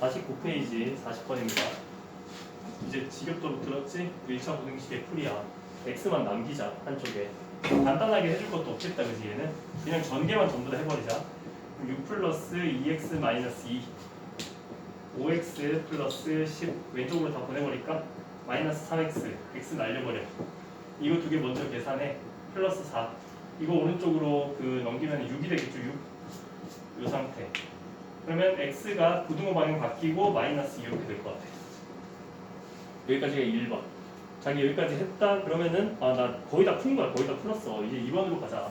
49페이지 40번입니다. 이제 지겹도록 들었지? 1차 부등식의 풀이야. x만 남기자 한쪽에. 간단하게 해줄 것도 없겠다 그지 얘는? 그냥 전개만 전부 다 해버리자. 그럼 6 플러스 2x 마이너스 2 5x 플러스 10 왼쪽으로 다 보내버릴까? 마이너스 3x x 날려버려. 이거 두 개 먼저 계산해. 플러스 4 이거 오른쪽으로 그 넘기면 6이 되겠죠 6. 이 상태. 그러면 x가 고등어 방향 바뀌고 마이너스 이렇게 될 것 같아. 여기까지가 1번. 자기 여기까지 했다 그러면은 아 나 거의 다 푼 거야. 거의 다 풀었어. 이제 2번으로 가자.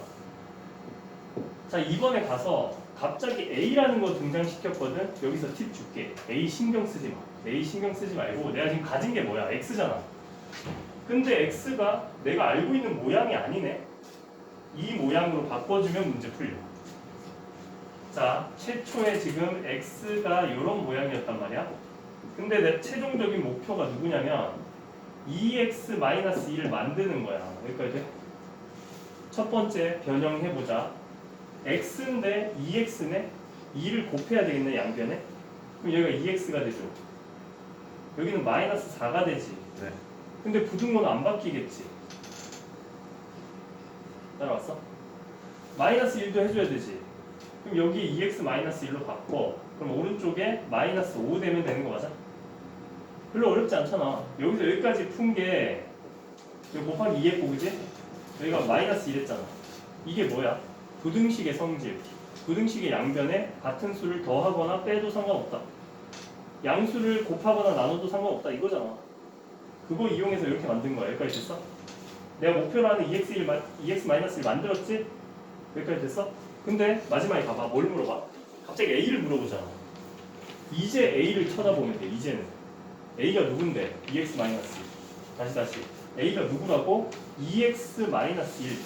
자 2번에 가서 갑자기 A라는 거 등장시켰거든. 여기서 팁 줄게. A 신경 쓰지 마. A 신경 쓰지 말고 내가 지금 가진 게 뭐야? X잖아. 근데 X가 내가 알고 있는 모양이 아니네. 이 모양으로 바꿔주면 문제 풀려. 자, 최초에 지금 x가 이런 모양이었단 말이야. 근데 내 최종적인 목표가 누구냐면 2x-2를 만드는 거야. 여기까지 돼? 첫 번째 변형해보자. x인데 2x네? 2를 곱해야 되겠네, 양변에? 그럼 여기가 2x가 되죠. 여기는 마이너스 4가 되지. 네. 근데 부등호는 안 바뀌겠지. 따라왔어? 마이너스 1도 해줘야 되지. 그럼 여기 2x 마이너스 1로 바꿔. 그럼 오른쪽에 마이너스 5 되면 되는 거 맞아? 별로 어렵지 않잖아. 여기서 여기까지 푼 게 곱하기 2했고 그지? 여기가 마이너스 1했잖아. 이게 뭐야? 부등식의 성질. 부등식의 양변에 같은 수를 더하거나 빼도 상관없다. 양수를 곱하거나 나눠도 상관없다 이거잖아. 그거 이용해서 이렇게 만든 거야. 여기까지 됐어? 내가 목표로 하는 E EX1, 마- EX-1 만들었지? 여기까지 됐어? 근데 마지막에 봐봐. 뭘 물어봐? 갑자기 A를 물어보잖아. 이제 A를 쳐다보면 돼. 이제는. A가 누군데? EX-1. 다시 다시. A가 누구라고? EX-1.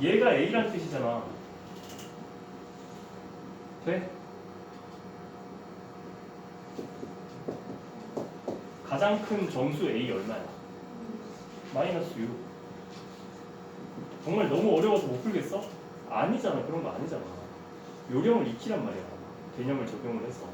얘가 A라는 뜻이잖아. 돼? 가장 큰 정수 A 얼마야? 마이너스 6. 정말 너무 어려워서 못 풀겠어? 아니잖아. 그런 거 아니잖아. 요령을 익히란 말이야. 개념을 적용을 해서.